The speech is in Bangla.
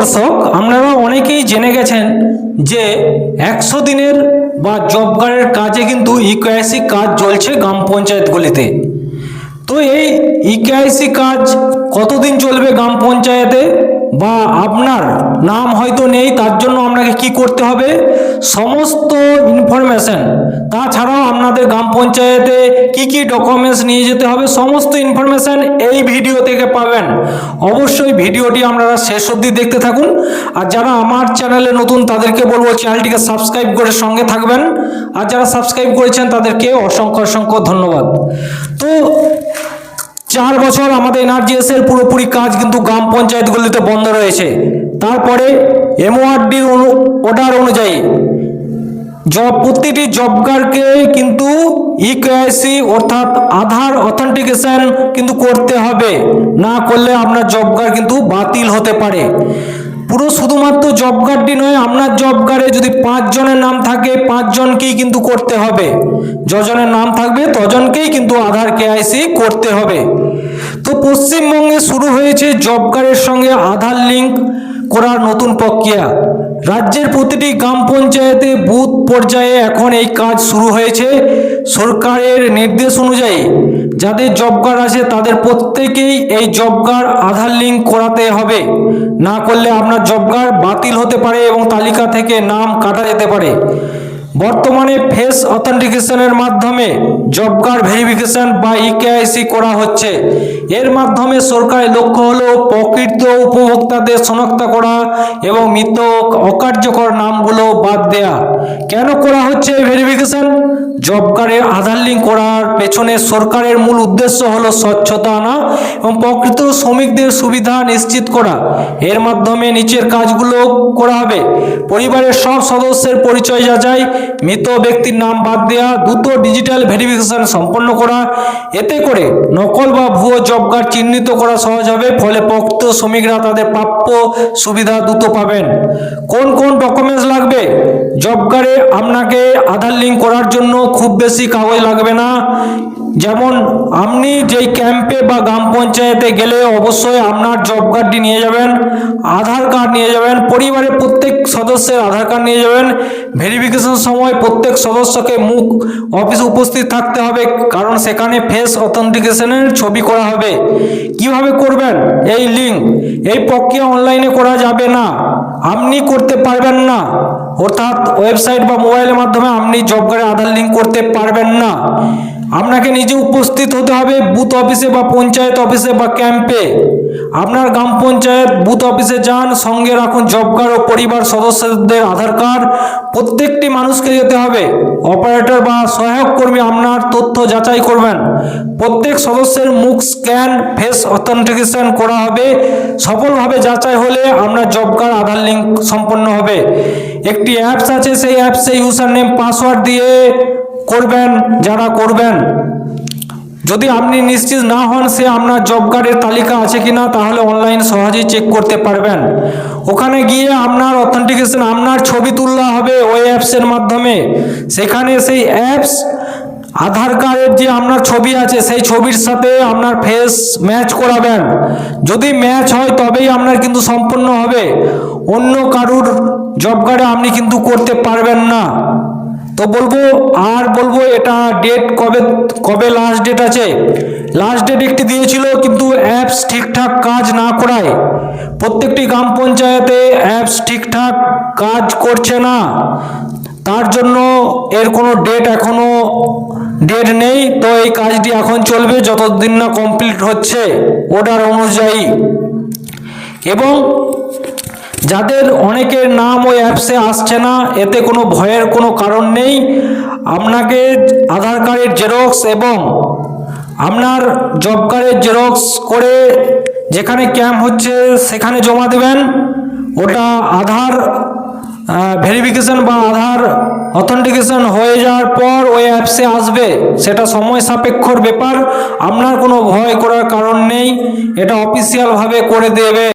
দর্শক, আপনারা অনেকেই জেনে গেছেন যে একশো দিনের বা জব কার্ডের কাজে কিন্তু ইকেআইসি কাজ চলছে গ্রাম পঞ্চায়েতগুলিতে। তো এই ইকেআইসি কাজ কতদিন চলবে গ্রাম পঞ্চায়েতে? বা আপনার নাম হয়তো নেই, তার জন্য আপনাকে কি করতে হবে? সমস্ত ইনফরমেশন তাছাড়াও আপনাদের গ্রাম পঞ্চায়েতে কি কি ডকুমেন্টস নিয়ে যেতে হবে, সমস্ত ইনফরমেশন এই ভিডিও থেকে পাবেন। অবশ্যই ভিডিওটি আপনারা শেষ অবধি দেখতে থাকুন। আর যারা আমার চ্যানেলে নতুন, তাদেরকে বলব চ্যানেলটিকে সাবস্ক্রাইব করে সঙ্গে থাকবেন। আর যারা সাবস্ক্রাইব করেছেন, তাদেরকে অসংখ্য অসংখ্য ধন্যবাদ। তো চার বছর আমাদের এনআরজিএস এর পুরোপুরি কাজ কিন্তু গ্রাম পঞ্চায়েতগুলিতে বন্ধ রয়েছে। তারপরে এমওআরডির অর্ডার অনুযায়ী জব প্রতিটি জব কার্ডকে কিন্তু ইকেআইসি অর্থাৎ আধার অথেন্টিকেশন কিন্তু করতে হবে। না করলে আপনার জব কার্ড কিন্তু বাতিল হতে পারে। পুরো শুধুমাত্র জব কার্ডটি নয়, আপনার জব কার্ডে যদি পাঁচজনের নাম থাকে, পাঁচজনকেই কিন্তু করতে হবে। যজনের নাম থাকবে, তজনকেই কিন্তু আধার কেআইসি করতে হবে। তো পশ্চিমবঙ্গে শুরু হয়েছে জব কার্ডের সঙ্গে আধার লিঙ্ক করার নতুন প্রক্রিয়া। রাজ্যের প্রতিটি গ্রাম পঞ্চায়েতে বুথ পর্যায়ে এখন এই কাজ শুরু হয়েছে। সরকারের নির্দেশ অনুযায়ী যাদের জব কার্ড আছে তাদের প্রত্যেকেই এই জব কার্ড আধার লিঙ্ক করাতে হবে। না করলে আপনার জব কার্ড বাতিল হতে পারে এবং তালিকা থেকে নাম কাটা যেতে পারে। বর্তমানে ফেস অথেন্টিকেশনের মাধ্যমে জব কার্ড ভেরিফিকেশন বা ইকেআইসি করা হচ্ছে। এর মাধ্যমে সরকারের লক্ষ্য হলো প্রকৃত উপভোক্তাদের শনাক্ত করা এবং মৃত অকার্যকর নামগুলো বাদ দেয়া। কেন করা হচ্ছে এই ভেরিফিকেশন? জব কার্ডে আধার লিঙ্ক করার পেছনে সরকারের মূল উদ্দেশ্য হল স্বচ্ছতা আনা এবং প্রকৃত শ্রমিকদের সুবিধা নিশ্চিত করা। এর মাধ্যমে নিচের কাজগুলো করা হবে। পরিবারের সব সদস্যের পরিচয় যাচাই, মৃত ব্যক্তির নাম বাদ দেওয়া দ্রুত ডিজিটাল ভেরিফিকেশন সম্পন্ন করা। এতে করে নকল বা ভুয়ো জব কার্ড চিহ্নিত করা সহজ হবে, ফলে প্রকৃত শ্রমিকরা তাদের প্রাপ্য সুবিধা দ্রুত পাবেন। কোন কোন ডকুমেন্টস লাগবে? জব কার্ডে আপনাকে আধার লিঙ্ক করার জন্য খুব বেশি কাগজ লাগবে না। যেমন আপনি যেই ক্যাম্পে বা গ্রাম পঞ্চায়েতে গেলে অবশ্যই আপনার জব কার্ডটি নিয়ে যাবেন, আধার কার্ড নিয়ে যাবেন, পরিবারের প্রত্যেক সদস্যের আধার কার্ড নিয়ে যাবেন। ভেরিফিকেশন সময় প্রত্যেক সদস্যকে মুখ অফিসে উপস্থিত থাকতে হবে, কারণ সেখানে ফেস অথেন্টিকেশনের ছবি করা হবে। কীভাবে করবেন? এই লিঙ্ক এই প্রক্রিয়া অনলাইনে করা যাবে না। আপনি করতে পারবেন না। অর্থাৎ ওয়েবসাইট বা মোবাইলের মাধ্যমে আপনি জব কার্ডে আধার লিঙ্ক করতে পারবেন না। আপনাকে নিজে উপস্থিত হতে হবে বুথ অফিসে বা পঞ্চায়েত অফিসে বা ক্যাম্পে। আপনার গ্রাম পঞ্চায়েত বুথ অফিসে যান, সঙ্গে রাখুন জব কার্ড ও পরিবার সদস্যদের আধার কার্ড। প্রত্যেকটি মানুষকে যেতে হবে। অপারেটর বা সহায়ক কর্মী আপনার তথ্য যাচাই করবেন। প্রত্যেক সদস্যের মুখ স্ক্যান, ফেস অথেন্টিকেশন করা হবে। সফলভাবে যাচাই হলে আপনার জব কার্ড আধার লিঙ্ক সম্পন্ন হবে। একটি অ্যাপস আছে, সেই অ্যাপসে ইউজার নেম পাসওয়ার্ড দিয়ে করবেন, যারা করবেন। যদি আপনি নিশ্চিত না হন সে আপনার জব কার্ডের তালিকা আছে কিনা, তাহলে অনলাইন সহজেই চেক করতে পারবেন। ওখানে গিয়ে আপনার অথেন্টিকেশন আপনার ছবি তোলা হবে ওই অ্যাপসের মাধ্যমে। সেখানে সেই অ্যাপস আধার কার্ডের যে আপনার ছবি আছে, সেই ছবির সাথে আপনার ফেস ম্যাচ করাবেন। যদি ম্যাচ হয়, তবেই আপনার কিন্তু সম্পূর্ণ হবে। অন্য কারুর জব কার্ডে আপনি কিন্তু করতে পারবেন না। তো বলব, আর বলব এটা ডেট কবে কবে লাস্ট ডেট আছে? লাস্ট ডেট একটি দিয়েছিল, কিন্তু অ্যাপস ঠিকঠাক কাজ না করায়। প্রত্যেকটি গ্রাম পঞ্চায়েতে অ্যাপস ঠিকঠাক কাজ করছে না। তার জন্য এর কোনো ডেট এখনও ডেট নেই। তো এই কাজটি এখন চলবে, যতদিন না কমপ্লিট হচ্ছে অর্ডার অনুযায়ী। এবং যাদের অনেকের নাম ওই অ্যাপসে আসছে না, এতে কোনো ভয়ের কোনো কারণ নেই। আপনাকে আধার কার্ডের জেরক্স এবং আপনার জব কার্ডের জেরক্স করে যেখানে ক্যাম্প হচ্ছে সেখানে জমা দেবেন। ওটা আধার ভেরিফিকেশন বা আধার অথেন্টিকেশন হয়ে যাওয়ার পর ওই অ্যাপসে আসবে। সেটা সময় সাপেক্ষর ব্যাপার। আপনার কোনো ভয় করার কারণ নেই। এটা অফিসিয়ালভাবে করে দেবে।